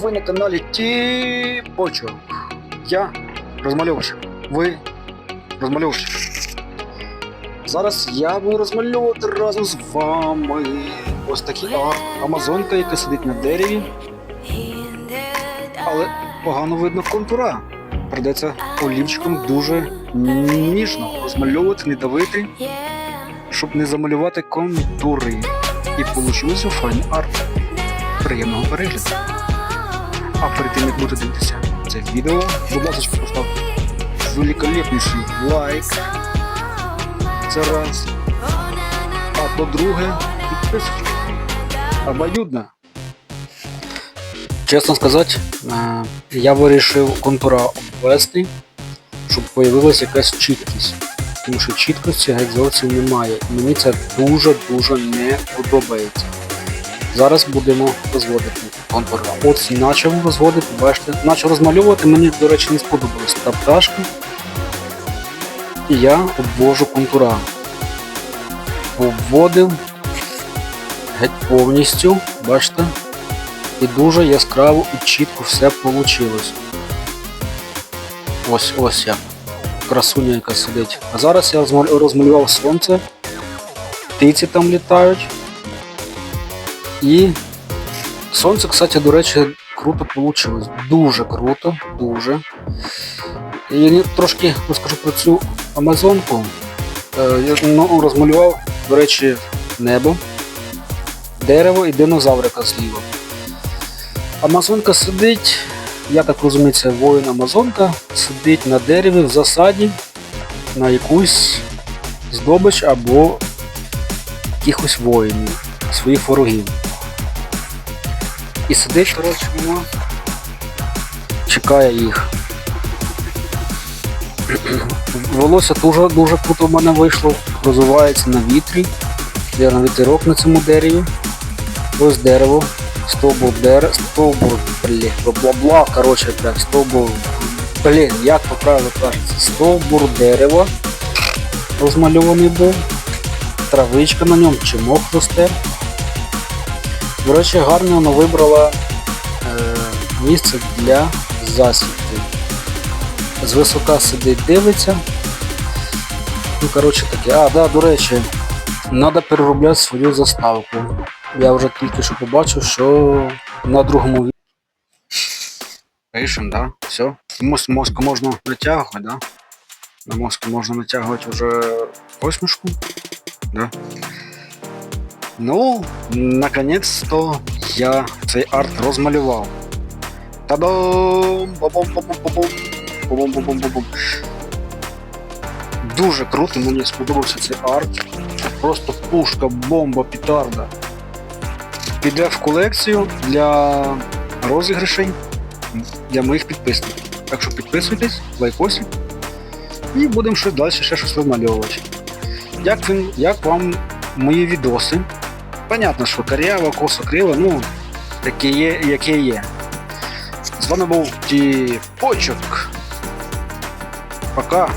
ви на каналі Тіпочок. Я розмальовщик. Ви розмальовщик. Зараз я буду розмальовувати разом з вами ось арт. Амазонка, яка сидить на дереві, але погано видно контура. Придеться олівчиком дуже ніжно розмальовувати, не давити, щоб не замалювати контури. І получився файний арт. Приємного перегляду. А перед тим як будете дивитися це відео, будь ласка, поставте великолепніший лайк. Це раз. А по-друге, підписочка. Обоюдно. Чесно сказати, е, я вирішив контура обвести, щоб появилася якась чіткість. Тому що чіткості геть зовсім немає. Мені це дуже-дуже не подобається. Зараз будемо розводити контур. От почав розводити, бачите, почав розмальовувати, мені, до речі, не сподобалась та пташка. І я обвожу контура. Обводив геть повністю, бачите? І дуже яскраво і чітко все вийшло. Ось ось як. Красуня яка сидить. А зараз я розмалював сонце. Птиці там літають. І сонце, кстати, до речі, круто вийшло. Дуже круто, дуже. І трошки розкажу про цю Амазонку. Е, Я ну, розмалював, до речі, небо, дерево і динозаврика зліва. Амазонка сидить, я так розумію, це воїн Амазонка, сидить на дереві в засаді на якусь здобич або якихось воїнів, своїх ворогів. І сидить, коротше, вона чекає їх. Волосся дуже дуже круто в мене вийшло, розвивається на вітрі. Я на вітерок на цьому дереві. Ось дерево, стовбур дерева, стовбур, блін, бла-бла, коротше, так, стовбур, блін, як по правилу кажеться, стовбур дерева розмальований був, травичка на ньому, чи мох росте. До речі, гарно вона вибрала е, місце для засідки. Звисока сидить, дивиться. Ну, коротше таке. А, да, до речі, треба переробляти свою заставку. Я вже тільки що побачив, що на другому. Пишем, да? Все. Мозку можна натягувати, да? На мозку можна натягувати вже посмішку. Да? Ну, наконець-то я цей арт розмалював. Та-дам! Бабом-бабом-бабом! Дуже круто, мені сподобався цей арт. Просто пушка, бомба, петарда. Піде в колекцію для розіграшей для моїх підписників. Так що підписуйтесь, лайкосик. І будемо щось далі ще щось розмальовувати. Як, як вам мої відоси? Понятно, що кар'ява, косо криво, ну, таке є, яке є. З вами був Тіпочок. Пока.